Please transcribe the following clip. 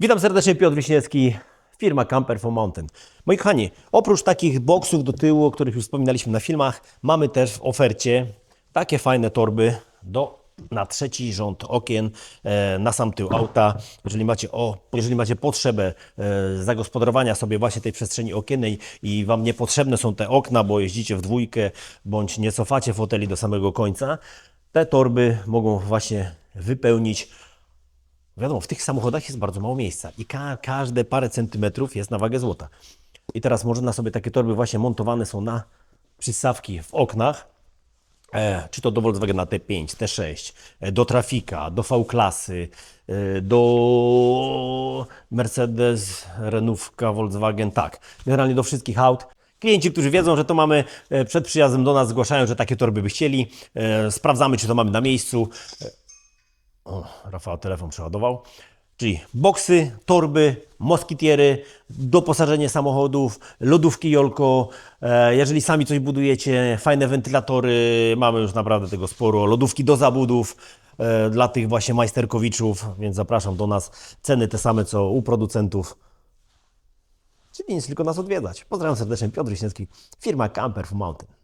Witam serdecznie, Piotr Wiśniewski, firma Camper for Mountain. Moi kochani, oprócz takich boksów do tyłu, o których już wspominaliśmy na filmach, mamy też w ofercie takie fajne torby do, na trzeci rząd okien, e, na sam tył auta. Jeżeli macie, o, jeżeli macie potrzebę e, zagospodarowania sobie właśnie tej przestrzeni okiennej i Wam niepotrzebne są te okna, bo jeździcie w dwójkę, bądź nie cofacie foteli do samego końca, te torby mogą właśnie wypełnić Wiadomo, w tych samochodach jest bardzo mało miejsca i ka każde parę centymetrów jest na wagę złota. I teraz można sobie takie torby właśnie montowane są na przystawki w oknach, e, czy to do Volkswagena T5, T6, e, do Trafika, do V-klasy, e, do Mercedes, Renówka, Volkswagen, tak. Generalnie do wszystkich aut. Klienci, którzy wiedzą, że to mamy e, przed przyjazdem do nas, zgłaszają, że takie torby by chcieli. E, Sprawdzamy, czy to mamy na miejscu. Rafał telefon przeładował. Czyli boksy, torby, moskitiery, doposażenie samochodów, lodówki Jolko. E, jeżeli sami coś budujecie, fajne wentylatory, mamy już naprawdę tego sporo. Lodówki do zabudów e, dla tych właśnie majsterkowiczów, więc zapraszam do nas. Ceny te same co u producentów. Czyli nic, tylko nas odwiedzać. Pozdrawiam serdecznie, Piotr Wiśniewski, firma Camper Mountain.